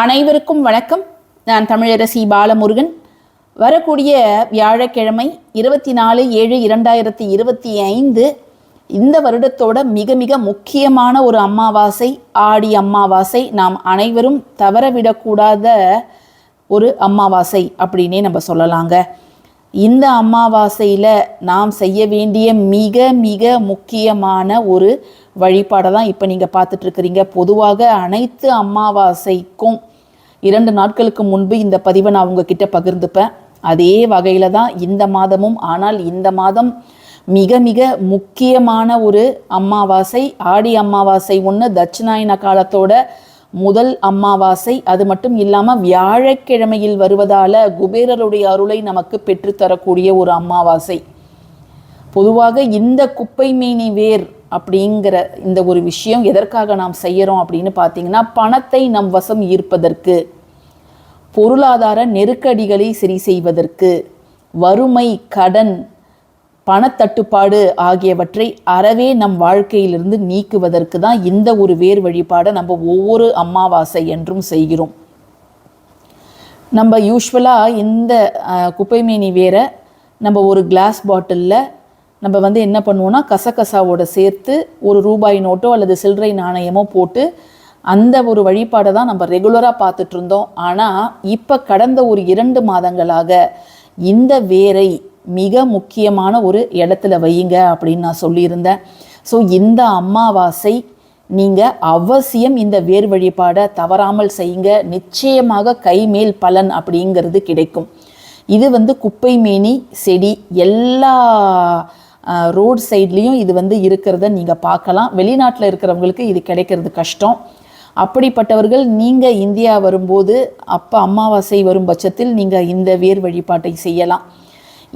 அனைவருக்கும் வணக்கம். நான் தமிழரசி பாலமுருகன். வரக்கூடிய வியாழக்கிழமை இருபத்தி நாலு ஏழு இரண்டாயிரத்தி இருபத்தி ஐந்து இந்த வருடத்தோட மிக மிக முக்கியமான ஒரு அமாவாசை ஆடி அமாவாசை நாம் அனைவரும் தவறவிடக்கூடாத ஒரு அமாவாசை அப்படின்னே நம்ம சொல்லலாங்க. இந்த அமாவாசையில் நாம் செய்ய வேண்டிய மிக மிக முக்கியமான ஒரு வழிபாடை தான் இப்போ நீங்கள் பார்த்துட்ருக்கிறீங்க. பொதுவாக அனைத்து அமாவாசைக்கும் இரண்டு நாட்களுக்கு முன்பு இந்த பதிவை நான் உங்ககிட்ட பகிர்ந்துப்பேன். அதே வகையில் தான் இந்த மாதமும் ஆனால் இந்த மாதம் மிக மிக முக்கியமான ஒரு அமாவாசை ஆடி அமாவாசை ஒன்று தட்சிணாயன காலத்தோட முதல் அமாவாசை. அது மட்டும் இல்லாமல் வியாழக்கிழமையில் வருவதால குபேரருடைய அருளை நமக்கு பெற்றுத்தரக்கூடிய ஒரு அமாவாசை. பொதுவாக இந்த குப்பை மீனி வேர் அப்படிங்கிற இந்த ஒரு விஷயம் எதற்காக நாம் செய்கிறோம் அப்படின்னு பார்த்தீங்கன்னா பணத்தை நம் வசம் ஈர்ப்பதற்கு பொருளாதார நெருக்கடிகளை சரி செய்வதற்கு வறுமை கடன் பணத்தட்டுப்பாடு ஆகியவற்றை அறவே நம் வாழ்க்கையிலிருந்து நீக்குவதற்கு தான் இந்த ஒரு வேர் வழிபாடை நம்ம ஒவ்வொரு அமாவாசை என்றும் செய்கிறோம். நம்ம யூஸ்வலாக இந்த குப்பைமேனி வேரை நம்ம ஒரு கிளாஸ் பாட்டிலில் நம்ம வந்து என்ன பண்ணுவோம்னா கசகசாவோட சேர்த்து ஒரு ரூபாய் நோட்டோ அல்லது சில்லறை நாணயமோ போட்டு அந்த ஒரு வழிபாடை தான் நம்ம ரெகுலராக பார்த்துட்டு இருந்தோம். ஆனால் இப்போ கடந்த ஒரு இரண்டு மாதங்களாக இந்த வேரை மிக முக்கியமான ஒரு இடத்துல வையுங்க அப்படின்னு நான் சொல்லியிருந்தேன். ஸோ இந்த அமாவாசை நீங்கள் அவசியம் இந்த வேர் வழிபாடை தவறாமல் செய்யுங்க. நிச்சயமாக கைமேல் பலன் அப்படிங்கிறது கிடைக்கும். இது வந்து குப்பை மேனி செடி எல்லா ரோட் சைட்லேயும் இது வந்து இருக்கிறத நீங்கள் பார்க்கலாம். வெளிநாட்டில் இருக்கிறவங்களுக்கு இது கிடைக்கிறது கஷ்டம். அப்படிப்பட்டவர்கள் நீங்கள் இந்தியா வரும்போது அப்போ அமாவாசை வரும் பட்சத்தில் நீங்கள் இந்த வேர் வழிபாட்டை செய்யலாம்.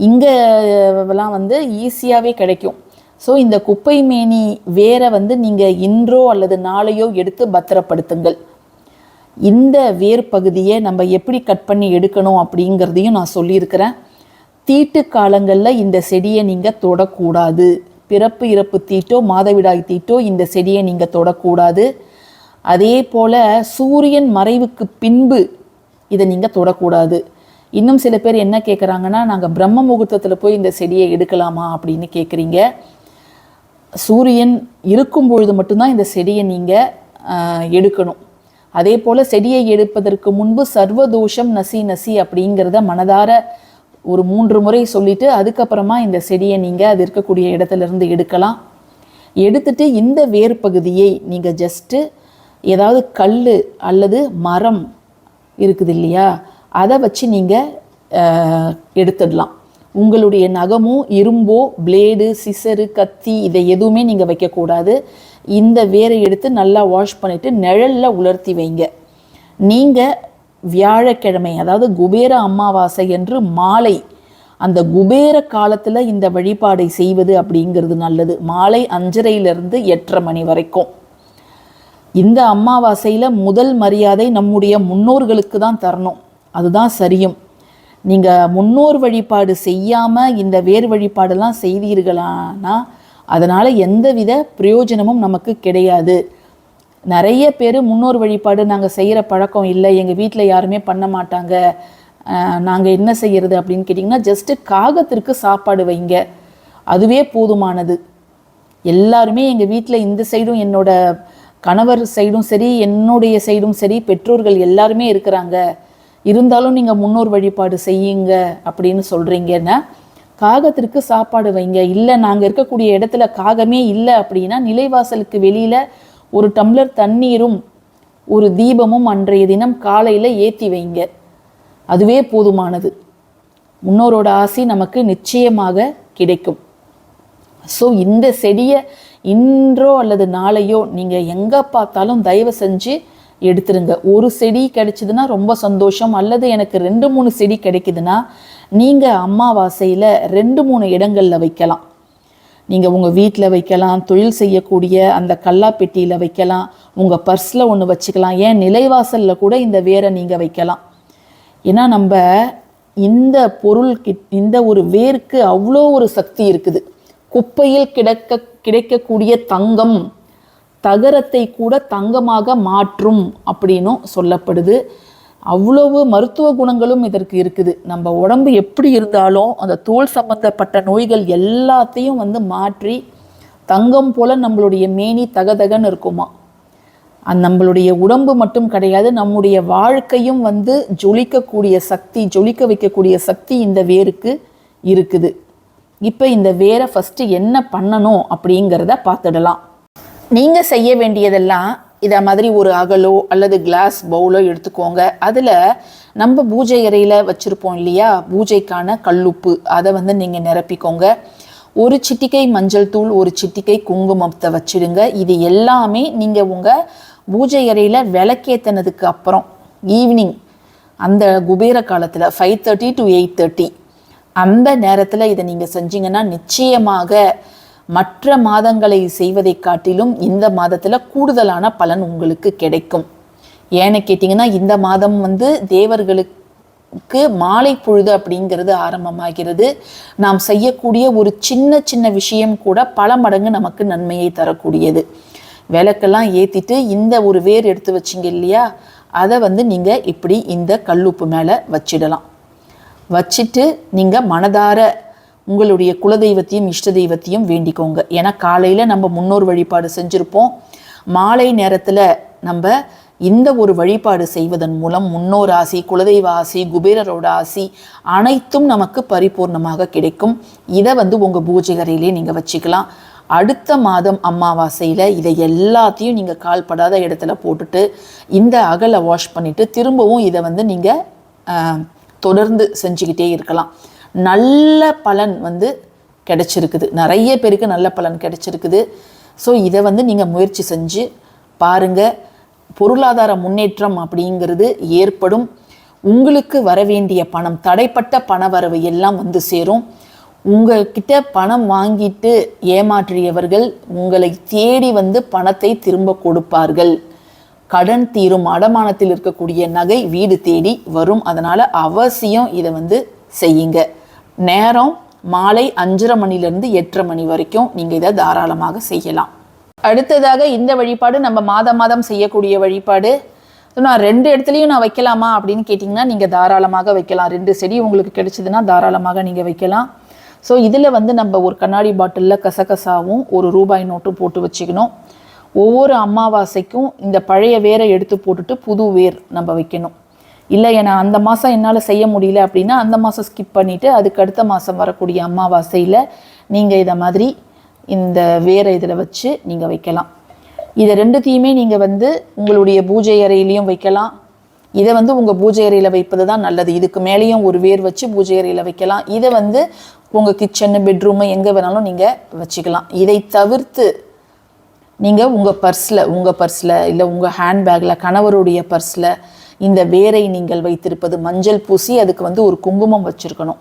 இங்கெல்லாம் வந்து ஈஸியாகவே கிடைக்கும். ஸோ இந்த குப்பை மேனி வேரை வந்து நீங்கள் இன்றோ அல்லது நாளையோ எடுத்து பத்திரப்படுத்துங்கள். இந்த வேர் பகுதியை நம்ம எப்படி கட் பண்ணி எடுக்கணும் அப்படிங்கிறதையும் நான் சொல்லியிருக்கிறேன். தீட்டு காலங்களில் இந்த செடியை நீங்கள் தொடக்கூடாது. பிறப்பு இறப்பு தீட்டோ மாதவிடாய் தீட்டோ இந்த செடியை நீங்கள் தொடக்கூடாது. அதே போல் சூரியன் மறைவுக்கு பின்பு இதை நீங்கள் தொடக்கூடாது. இன்னும் சில பேர் என்ன கேட்குறாங்கன்னா நாங்கள் பிரம்ம முகூர்த்தத்தில் போய் இந்த செடியை எடுக்கலாமா? அப்படின்னு கேட்குறீங்க சூரியன் இருக்கும் பொழுது மட்டும்தான் இந்த செடியை நீங்கள் எடுக்கணும். அதே போல் செடியை எடுப்பதற்கு முன்பு சர்வதோஷம் நசி நசி அப்படிங்கிறத மனதார ஒரு மூன்று முறை சொல்லிட்டு அதுக்கப்புறமா இந்த செடியை நீங்கள் அது இருக்கக்கூடிய இடத்துலேருந்து எடுக்கலாம். எடுத்துட்டு இந்த வேர் பகுதியை நீங்கள் ஜஸ்ட்டு ஏதாவது கல் அல்லது மரம் இருக்குது இல்லையா? அதை வச்சு நீங்கள் எடுத்துடலாம். உங்களுடைய நகமோ இரும்போ பிளேடு சிசரு கத்தி இதை எதுவுமே நீங்கள் வைக்கக்கூடாது. இந்த வேரை எடுத்து நல்லா வாஷ் பண்ணிவிட்டு நிழலில் உலர்த்தி வைங்க. நீங்கள் வியாழக்கிழமை அதாவது குபேர அமாவாசை என்று மாலை. அந்த குபேர காலத்தில் இந்த வழிபாடை செய்வது அப்படிங்கிறது நல்லது. மாலை அஞ்சரையிலிருந்து எட்டரை மணி வரைக்கும். இந்த அமாவாசையில் முதல் மரியாதை நம்முடைய முன்னோர்களுக்கு தான் தரணும். அதுதான் சரியும். நீங்கள் முன்னோர் வழிபாடு செய்யாமல் இந்த வேர் வழிபாடெல்லாம் செய்தீர்களானா அதனால் எந்தவித பிரயோஜனமும் நமக்கு கிடையாது. நிறைய பேர் முன்னோர் வழிபாடு நாங்கள் செய்கிற பழக்கம் இல்லை. எங்கள் வீட்டில் யாருமே பண்ண மாட்டாங்க. நாங்கள் என்ன செய்கிறது அப்படின்னு கேட்டிங்கன்னா ஜஸ்ட்டு காகத்திற்கு சாப்பாடு வைங்க. அதுவே போதுமானது. எல்லாருமே எங்கள் வீட்டில் இந்த சைடும் என்னோட கணவர் சைடும் சரி என்னுடைய சைடும் சரி பெற்றோர்கள் எல்லாருமே இருக்கிறாங்க. இருந்தாலும் நீங்கள் முன்னோர் வழிபாடு செய்யுங்க அப்படின்னு சொல்கிறீங்கன்னா காகத்திற்கு சாப்பாடு வைங்க. இல்லை நாங்கள் இருக்கக்கூடிய இடத்துல காகமே இல்லை அப்படின்னா நிலைவாசலுக்கு வெளியில் ஒரு டம்ளர் தண்ணீரும் ஒரு தீபமும் அன்றைய தினம் காலையில் ஏற்றி வைங்க. அதுவே போதுமானது. முன்னோரோட ஆசி நமக்கு நிச்சயமாக கிடைக்கும். ஸோ இந்த செடியை இன்றோ அல்லது நாளையோ நீங்கள் எங்கே பார்த்தாலும் தயவு செஞ்சு எடுத்துருங்க. ஒரு செடி கிடைச்சிதுன்னா ரொம்ப சந்தோஷம். அல்லது எனக்கு ரெண்டு மூணு செடி கிடைக்குதுன்னா நீங்கள் அம்மாவாசையில் ரெண்டு மூணு இடங்களில் வைக்கலாம். நீங்கள் உங்கள் வீட்டில் வைக்கலாம் தொழில் செய்யக்கூடிய அந்த கல்லாப்பெட்டியில் வைக்கலாம் உங்கள் பர்ஸில் ஒன்று வச்சுக்கலாம் ஏன் நிலைவாசலில் கூட இந்த வேரை நீங்கள் வைக்கலாம். ஏன்னா நம்ம இந்த பொருள் கிட்- இந்த ஒரு வேருக்கு அவ்வளோ ஒரு சக்தி இருக்குது. குப்பையில் கிடக்க கிடைக்கக்கூடிய தங்கம் தகரத்தை கூட தங்கமாக மாற்றும் அப்படின்னும் சொல்லப்படுது. அவ்வளவு மருத்துவ குணங்களும் இதற்கு இருக்குது. நம்ம உடம்பு எப்படி இருந்தாலும் அந்த தோல் சம்பந்தப்பட்ட நோய்கள் எல்லாத்தையும் வந்து மாற்றி தங்கம் போல நம்மளுடைய மேனி தகதகன்னு இருக்குமா. அந்த நம்மளுடைய உடம்பு மட்டும் கிடையாது நம்முடைய வாழ்க்கையும் வந்து ஜொலிக்கக்கூடிய சக்தி ஜொலிக்க வைக்கக்கூடிய சக்தி இந்த வேருக்கு இருக்குது. இப்போ இந்த வேரை ஃபஸ்ட்டு என்ன பண்ணணும் அப்படிங்கிறத பார்த்துடலாம். நீங்கள் செய்ய வேண்டியதெல்லாம் இதை மாதிரி ஒரு அகலோ அல்லது கிளாஸ் பவுலோ எடுத்துக்கோங்க. அதில் நம்ம பூஜை அறையில் வச்சுருப்போம் இல்லையா? பூஜைக்கான கல்லுப்பு. அதை வந்து நீங்கள் நிரப்பிக்கோங்க. ஒரு சிட்டிக்கை மஞ்சள் தூள் ஒரு சிட்டிக்கை குங்குமத்தை வச்சிடுங்க. இது எல்லாமே நீங்கள் உங்கள் பூஜை அறையில் விளக்கேற்றினதுக்கு அப்புறம் ஈவினிங் அந்த குபேர காலத்தில் five thirty to eight thirty அந்த நேரத்தில் இதை நீங்கள் செஞ்சீங்கன்னா நிச்சயமாக மற்ற மாதங்களை செய்வதை காட்டிலும் இந்த மாதத்தில் கூடுதலான பலன் உங்களுக்கு கிடைக்கும். ஏன்னு கேட்டிங்கன்னா இந்த மாதம் வந்து தேவர்களுக்கு மாலை பொழுது அப்படிங்கிறது ஆரம்பமாகிறது. நாம் செய்யக்கூடிய ஒரு சின்ன சின்ன விஷயம் கூட பல மடங்கு நமக்கு நன்மையை தரக்கூடியது. விளக்கெல்லாம் ஏற்றிட்டு இந்த ஒரு வேர் எடுத்து வச்சிங்க இல்லையா? அதை வந்து நீங்கள் இப்படி இந்த கல்லுப்பு மேலே வச்சிடலாம். வச்சுட்டு நீங்கள் மனதார உங்களுடைய குலதெய்வத்தையும் இஷ்ட தெய்வத்தையும் வேண்டிக்கோங்க. ஏன்னா காலையில் நம்ம முன்னோர் வழிபாடு செஞ்சுருப்போம். மாலை நேரத்தில் நம்ம இந்த ஒரு வழிபாடு செய்வதன் மூலம் முன்னோர் ஆசி குலதெய்வ ஆசி குபேரரோட ஆசி அனைத்தும் நமக்கு பரிபூர்ணமாக கிடைக்கும். இதை வந்து உங்கள் பூஜை அறையிலே நீங்கள் வச்சுக்கலாம். அடுத்த மாதம் அமாவாசையில் இதை எல்லாத்தையும் நீங்கள் கால்படாத இடத்துல போட்டுட்டு இந்த அகலை வாஷ் பண்ணிவிட்டு திரும்பவும் இதை வந்து நீங்கள் தொடர்ந்து செஞ்சுக்கிட்டே இருக்கலாம். நல்ல பலன் வந்து கிடைச்சிருக்குது. நிறைய பேருக்கு நல்ல பலன் கிடைச்சிருக்குது. ஸோ இதை வந்து நீங்கள் முயற்சி செஞ்சு பாருங்கள் பொருளாதார முன்னேற்றம் அப்படிங்கிறது ஏற்படும். உங்களுக்கு வர வேண்டிய பணம் தடைப்பட்ட பணவரவு எல்லாம் வந்து சேரும். உங்கள்கிட்ட பணம் வாங்கிட்டு ஏமாற்றியவர்கள் உங்களை தேடி வந்து பணத்தை திரும்ப கொடுப்பார்கள். கடன் தீரும் அடமானத்தில் இருக்கக்கூடிய நகை வீடு தேடி வரும். அதனால் அவசியம் இதை வந்து செய்யுங்க. நேரம் மாலை அஞ்சரை மணிலேருந்து எட்டரை மணி வரைக்கும் நீங்கள் இதை தாராளமாக செய்யலாம். அடுத்ததாக இந்த வழிபாடு நம்ம மாதம் மாதம் செய்யக்கூடிய வழிபாடு. நான் ரெண்டு இடத்துலையும் நான் வைக்கலாமா அப்படின்னு கேட்டிங்கன்னா நீங்கள் தாராளமாக வைக்கலாம். ரெண்டு செடி உங்களுக்கு கிடைச்சதுன்னா தாராளமாக நீங்கள் வைக்கலாம். ஸோ இதில் வந்து நம்ம ஒரு கண்ணாடி பாட்டிலில் கசகசாவும் ஒரு ரூபாய் நோட்டும் போட்டு வச்சுக்கணும். ஒவ்வொரு அமாவாசைக்கும் இந்த பழைய வேரை எடுத்து போட்டுட்டு புது வேர் நம்ம வைக்கணும். இல்லை ஏன்னா அந்த மாதம் என்னால் செய்ய முடியல அப்படின்னா அந்த மாதம் ஸ்கிப் பண்ணிவிட்டு அதுக்கு அடுத்த மாதம் வரக்கூடிய அமாவாசையில் நீங்கள் இதை மாதிரி இந்த வேறு இதில் வச்சு நீங்கள் வைக்கலாம். இதை ரெண்டுத்தையுமே நீங்கள் வந்து உங்களுடைய பூஜை அறையிலையும் வைக்கலாம். இதை வந்து உங்கள் பூஜை அறையில் வைப்பது தான் நல்லது. இதுக்கு மேலேயும் ஒரு வேர் வச்சு பூஜை அறையில் வைக்கலாம். இதை வந்து உங்கள் கிச்சனு பெட்ரூமு எங்கே வேணாலும் நீங்கள் வச்சுக்கலாம். இதை தவிர்த்து நீங்கள் உங்கள் பர்ஸில் உங்கள் பர்ஸில் இல்லை உங்கள் ஹேண்ட்பேக்கில் கணவருடைய பர்ஸில் இந்த வேரை நீங்கள் வைத்திருப்பது மஞ்சள் பூசி அதுக்கு வந்து ஒரு குங்குமம் வச்சுருக்கணும்.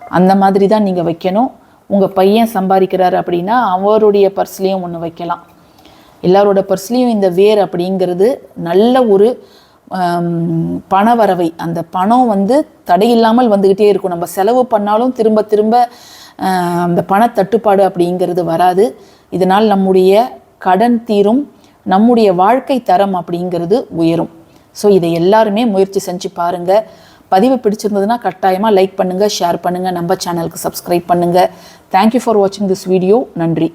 அந்த மாதிரி தான் நீங்கள் வைக்கணும். உங்கள் பையன் சம்பாதிக்கிறாரு அப்படின்னா அவருடைய பர்ஸ்லேயும் ஒன்று வைக்கலாம். எல்லாரோட பர்ஸ்லேயும் இந்த வேர் அப்படிங்கிறது நல்ல ஒரு பண அந்த பணம் வந்து தடையில்லாமல் வந்துக்கிட்டே இருக்கும். நம்ம செலவு பண்ணாலும் திரும்ப திரும்ப அந்த பண தட்டுப்பாடு அப்படிங்கிறது வராது. இதனால் நம்முடைய கடன் தீரும் நம்முடைய வாழ்க்கை தரம் அப்படிங்கிறது உயரும். ஸோ இதை எல்லாருமே முயற்சி செஞ்சு பாருங்கள் பதிவு பிடிச்சிருந்ததுன்னா கட்டாயமாக லைக் பண்ணுங்கள் ஷேர் பண்ணுங்கள் நம்ம சேனலுக்கு சப்ஸ்கிரைப் பண்ணுங்கள் தேங்க்யூ ஃபார் வாட்சிங் திஸ் வீடியோ நன்றி.